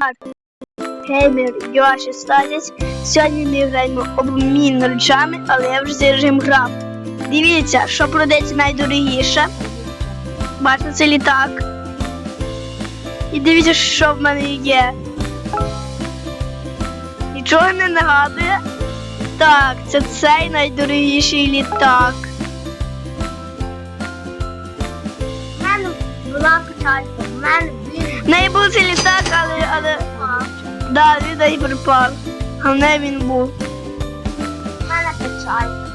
Бар. Геймер Йоші Стазіс. Сьогодні ми граємо обмін речами, але я вже цей режим грав. Дивіться, що продається найдорогіше. Бачите, це літак. І дивіться, що в мене є. Нічого не нагадує. Так, це цей найдорогіший літак. У мене була печалька, в мене неї був цей літак, але. але... Да, він і припав. А в неї він був. У мене печалька.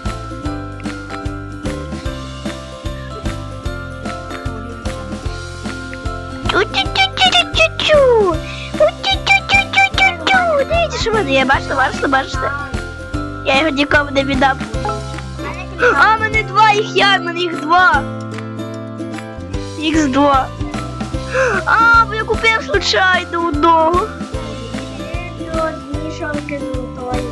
Тю-тю-тю-тю-тю-тю. Тю-тю-тю-тю-тю-тю. Дивіться, що в мене є, бачите, бачите, бачите. Я його нікому не печалька. А, мене два їх в мене їх два. Їх два. А, бо я купив случайно одного. До змішанки золотої.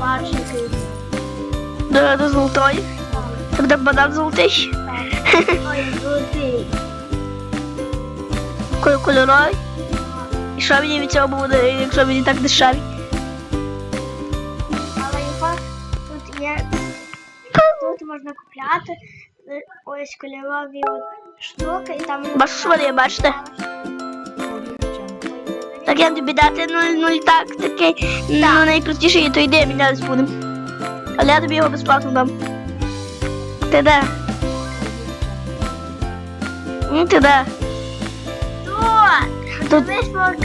Бачите. Це банан золотий. Ой, золотий. Кольор кольоровий. І що мені від цього буде, якщо мені так дешеві? Але його тут є. Тут можна купляти. Ось кольорові от штуки і там. Бачите, що вони бачите? Так я тобі дати нуль, нуль так, такий ну, найкрутіший, то йди, мінялись будемо. Але я тобі його безплатно дам. Ти де? Ну ти де? Тут!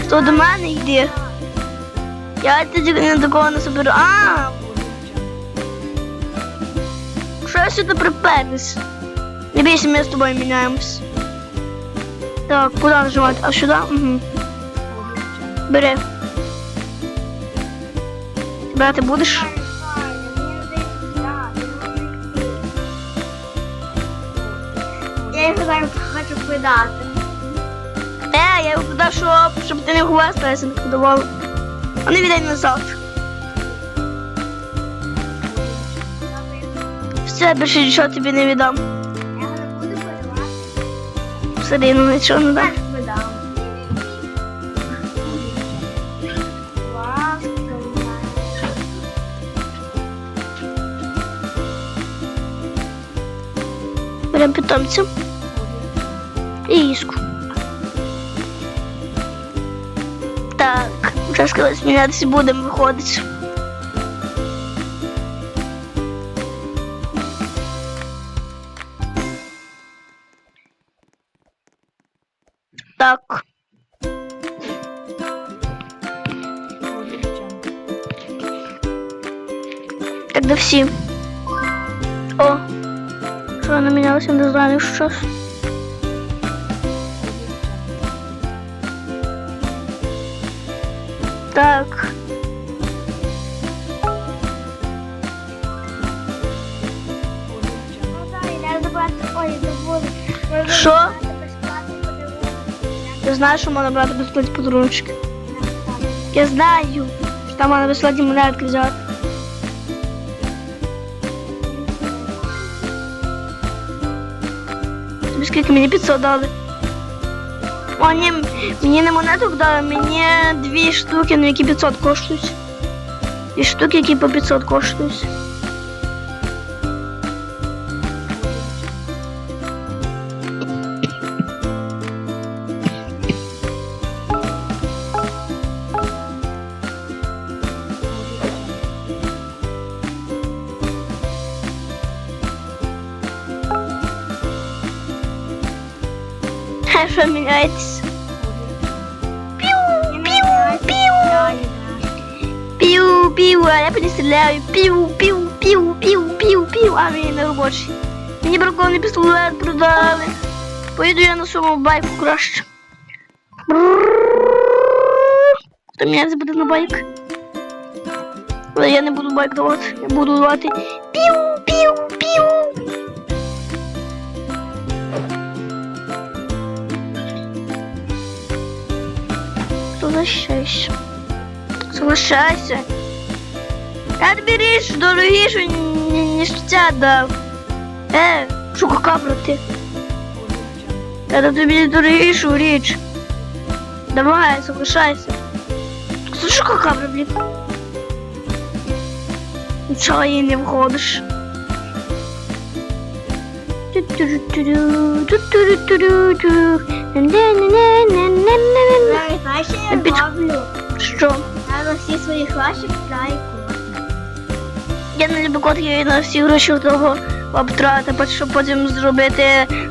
Тут, до мене йди. Я тоді не до кого не соберу. А! Що я сюди приперлись? Не бійся, ми з тобою міняємось. Так, куди нажимати? А сюди? Угу. Бери. Брати будеш? Я його зараз хочу продати. Е, я його продав, щоб, щоб ти не хвасталася, не продавала. А не віддай назад. Все, більше нічого тобі не віддам. Я не буду продавати. Все рівно нічого не дам. Так питомця. І іску. Так, зараз коли змінятися будемо виходити. Так. Так, де всі. О, що вона мінялася, не знаю щось. Так. Ну так, я забрати. Ой, забула. Можна Що? Ти знаєш, що можна брати безплатні подарунки? Я знаю. Я що там можна безплатні монетки взяти. Тобі скільки мені 500 дали? О, ні, мені не монеток дали, мені дві штуки, ну які 500 коштують. Дві штуки, які по 500 коштують. Хай що міняється. Піу, піу, піу. Піу, піу, а я перестріляю. Піу, піу, піу, піу, піу, піу. А мені не робочий. Мені бракований пістолет продали. Поїду я на своєму байку краще. Хто мене буде на байк? Я не буду байк давати. Я буду давати Соглашайся. Соглашайся. Я тобі річ дорогішу, ні- ніж ця дав. Е, шукака брати. Я дам тобі дорогішу річ. Давай, соглашайся. Слушай, какая блін. Чого їй не входиш? Зараз знаєш, що я Під-? Що? Я на всі свої купляю кот. Я не люблю котиків і на всі гроші того обтрати, щоб потім зробити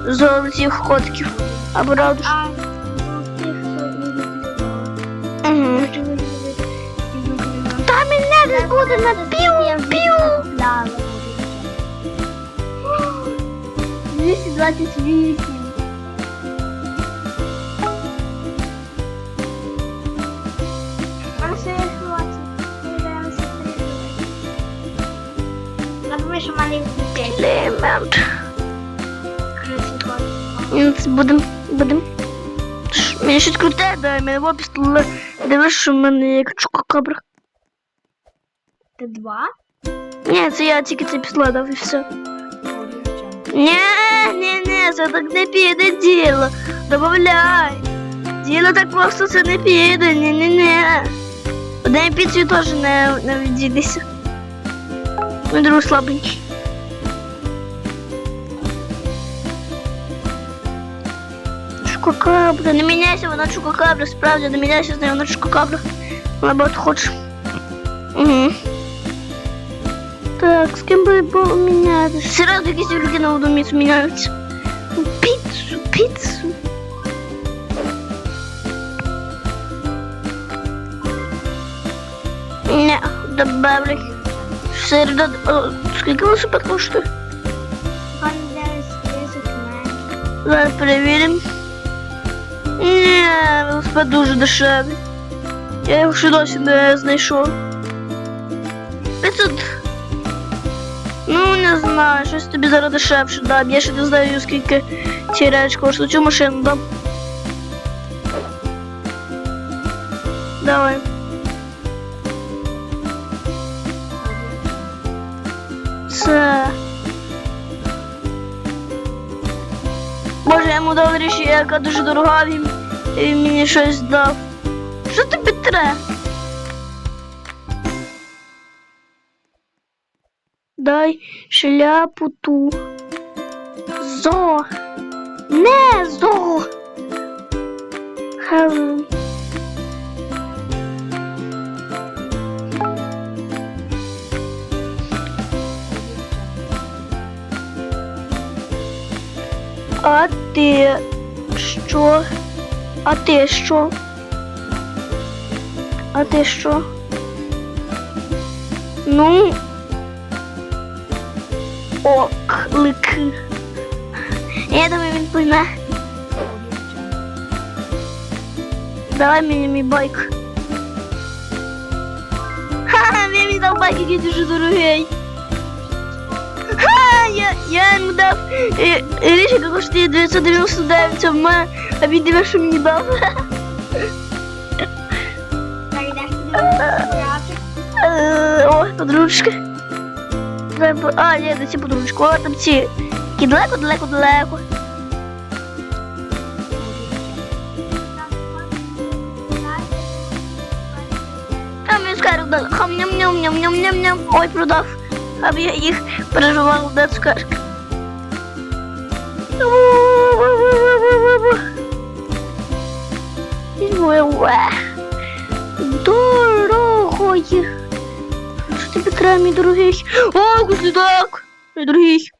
золотих котиків. Або раду. А ну, тих, хто не. Угу. Може, ви любите. Та мене десь буде на пів пів. 228. А все є хлопці. Я думаю, що буде. Елемент. Ну, це Будем, будем. Мені щось круте, дай мене в пістолет. Дивись, що в мене як чукакабра. Ти два? Ні, це я тільки цей пістолет дав і все. Ні, ні, ні, це так не піде діло. Добавляй. Діло так просто це не піде, ні, ні, ні. Один піцю теж не, не відійдеся. Мій друг слабенький. Чукакабра, не міняйся, вона чукакабра, справді, не міняйся з нею, вона чукакабра. Вона багато хоче. Угу. Так, з ким би помінятися? Серйозно якісь люди на одоміцу міняються. Піцу, піцу. Не, добавлю. Середа, о, скільки велосипед коштує? Пан десь 10 менше. Зараз перевіримо. Ні, велосипед дуже дешевий. Я його ще досі не знайшов. 500. Ну, не знаю, щось тобі зараз дешевше дам. Я ще не знаю, скільки ці речі коштують. Цю машину дам. Давай. Це. Боже, я йому дав річ, яка дуже дорога, він, він мені щось дав. Що тобі треба? Дай шляпу ту. Зо. Не зо. Хелен. А ти що? А ти що? А ти що? Ну. Оклик. Я думаю, він пойме. Давай мені мій байк. Ха, він мені дав байк, який дуже дорогий. Ха, я, я йому дав е, річ, яка коштує 999, а мене- а він диви, що мені дав. Гуляти. Е, подружка. Давай А, ні, не ці подружки. О, там ці. Які далеко, далеко, далеко. Там я скажу, хам ням ням ням ням ням ням Ой, продав. Аби я їх переживав, де Дорогої. Що тобі треба, мій дорогий? О, гуслідак! Мій дорогий.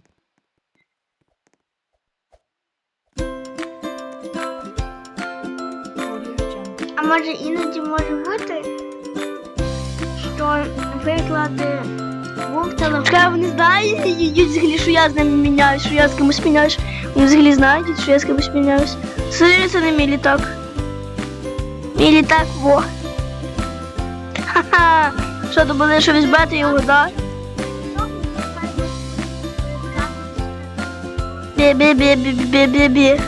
А може іноді може бути, що, був телефон. Чекай, вони знають взагалі, що я з ними міняюсь, що я з кимось міняюсь. Вони взагалі знають, що я з кимось міняюсь. Це не мій літак. Мій літак, во. Ха-ха. Що, думали, що візьмете його, да? Бі-бі-бі-бі-бі-бі-бі.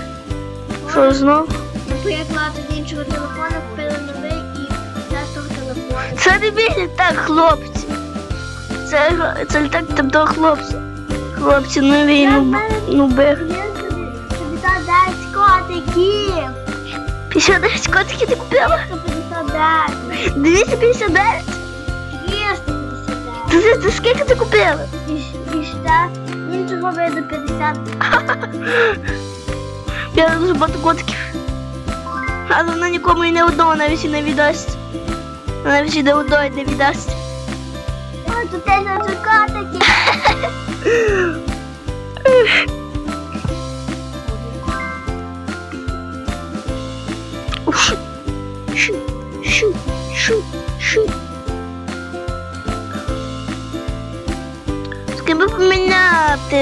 Що знов? Наприклад, з іншого телефону купили новий і того телефону. Це не мій літак, хлопці. Це, це літак там того хлопця. Хлопці, ну він, ну, ну би. Він собі, собі та 10 кот котиків. 59 котиків ти купила? 159. 259? 359. Ти, ти, скільки ти купила? І, і ще іншого виду 50. Я дуже багато котиків. Але вона нікому і не одного навіть і не віддасть. Навіть і не одного і не віддасть. Тут теж котики.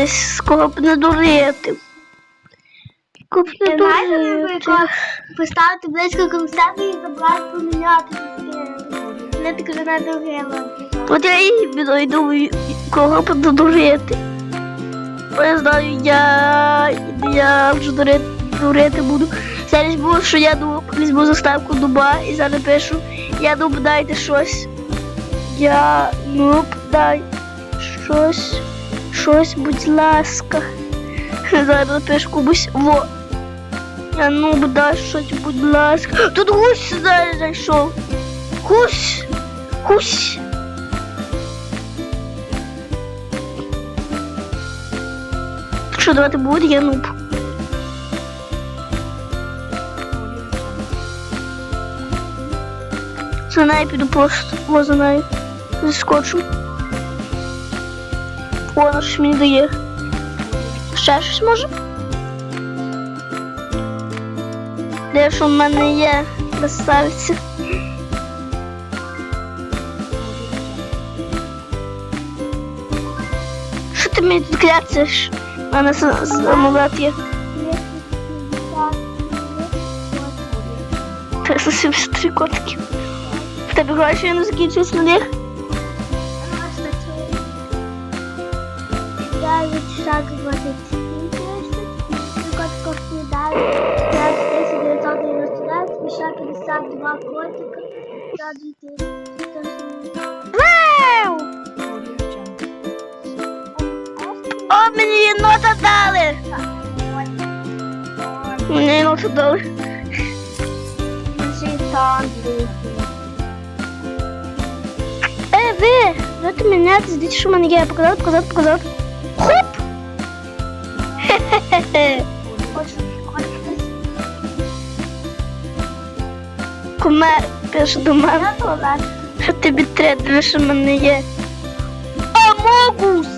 з кого б не дурити. Кого б не дурити. поставити близько себе і забрати поміняти. Не так вже надурила. От я і біду і думаю, кого б не дурити. Бо я знаю, я, я вже дурити, дурити буду. Зараз було, що я дуб, візьму заставку дуба і зараз пишу, я дуб, дайте щось. Я нуб, дай щось, щось, будь ласка. Зараз напишу комусь, во. Я нуб, дай щось, будь ласка. Тут гусь зараз зайшов. Гусь, гусь. Що давати буде, я нуб. За нею піду просто. О, за нею. Заскочу. О, щось мені дає. Ще щось може? Де що в мене є? Красавиця. Що ти мені тут кляцаєш? У мене с- с- амулет є. 373 котики. В тебе гроші не закінчились на них? Дев'ять шаг 27 тисяч, котиків снідають 5 тисяч 999, і ще 52 котика за 2. Вау! О, мені єнота дали! Мені єнота дали. Е, ви! Давайте міняти, дивіться, що в мене є. Показати, показати, показати. Хе-хе-хе. Кумер, пише до мене. Що тобі треба, що в мене є. Амогус!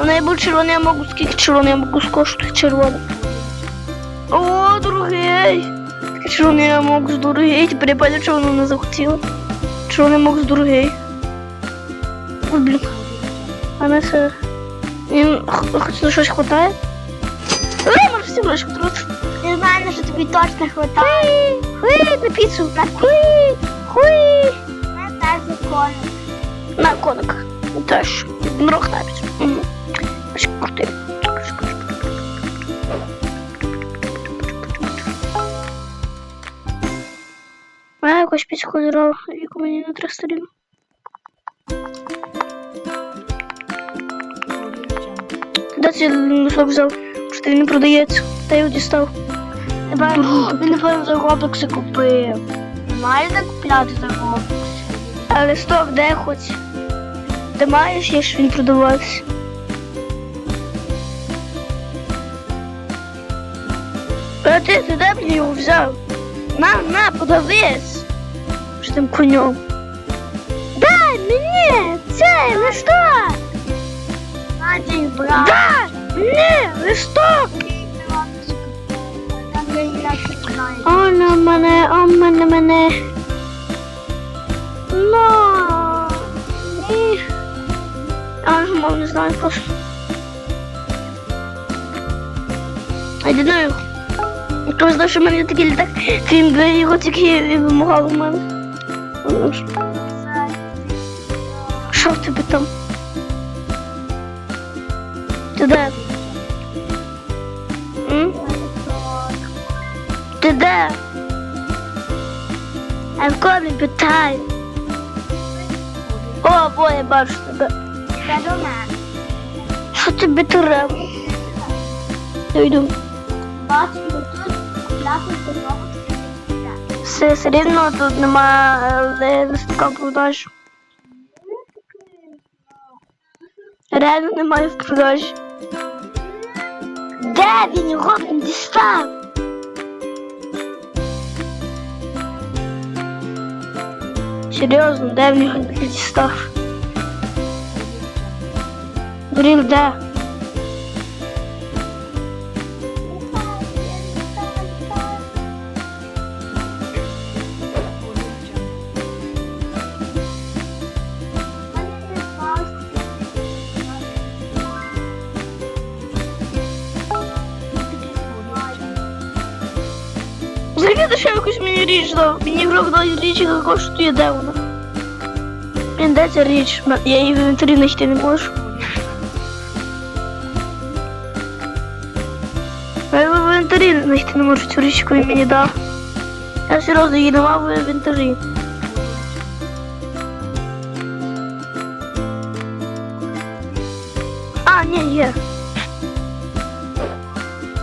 В неї був червоний амогус, скільки червоний амогус коштує червоний. О, дорогий! Такий червоний амогус дорогий, тепер я пам'ятаю, що воно не захотіло. Червоний амогус дорогий. Ой, блін. А на це... Їм х- хоч на щось хватає? Ой, може всі гроші. Я знаю, що тобі точно хватає. Хуй, на піцу. Хуй, хуй. Це теж законно. На коник. Теж. Рог навіть. А якось підкольорова, яку мені на три сторін. Де цей мішок взяв? Що він не продається? Та його дістав. Він, напевно, за Роблокси купив. Має так купляти за Роблокс. Але стоп, де хоч? Ти маєш, є, що він продавався. А ти, ти де мені його взяв? На, на, подивись. Що тим конем. Дай мені цей листок! Їх. Дай мені листок! Там я. О, на мене, о, мене, мене. Ну, ні. А, мов не знаю просто. Я не знаю. Хто знає, що в мене такий літак, він би його тільки вимагав у мене. Ну, ж, Що в тебе там? Ти де? М? Ти де? А в кого він питає? О, бо я бачу тебе. Це до мене. Що тобі треба? Я йду. Бачу, тут купляти дорогу. Все, все рівно тут немає е, листка продаж. Реально немає в продажі. Де він його він дістав? Серйозно, де він його дістав? Брін, де? Взагалі ти ще якусь мені річ дав. Мені ігрок дав річ, яка коштує де вона. Блін, де ця річ? Я її в інвентарі знайти не можу. Я в інвентарі знайти не можу цю річ, яку він мені дав. Я серйозно її мав в інвентарі. А, ні, є.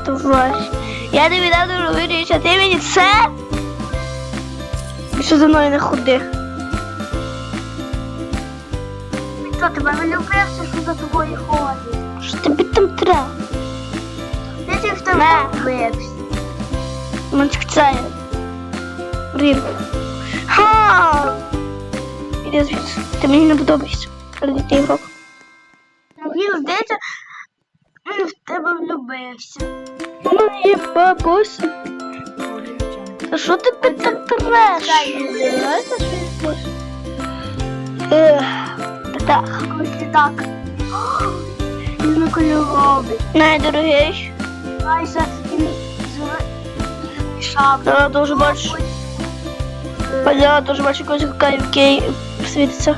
Товариш. Я тобі дав другу річ, а ти мені це? Що за мною не ходи? Що тебе не любився, що за тобою ходить? Що тобі там треба? Де ти в тебе любився? Мальчик це. Блін. Ха! Іди звідси. Ти мені не подобаєшся. Але ти ігрок. Він здається, він в тебе влюбився. Є бабуся. Та що тобі так треш? Так, так. Ось так. Він кольоровий. Найдорогий. Майже він змішав. Я дуже бачу. Я дуже бачу якогось який світиться.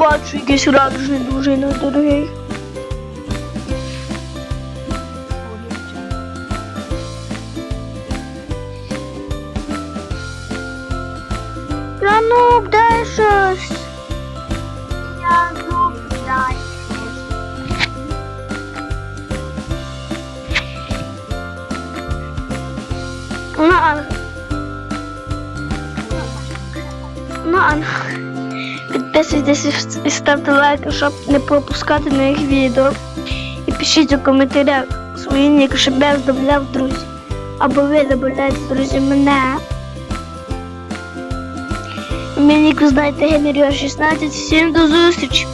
бачу якийсь радужний дуже недорогий. Та ну, дай щось. Я ну, дай щось. Ну, 10 10 і ставте лайки, щоб не пропускати нових відео. І пишіть у коментарях свої ніки, щоб я здобуляв друзів. Або ви добавляєте, друзі, мене. Мені знайте Генеріо 16. Всім до зустрічі!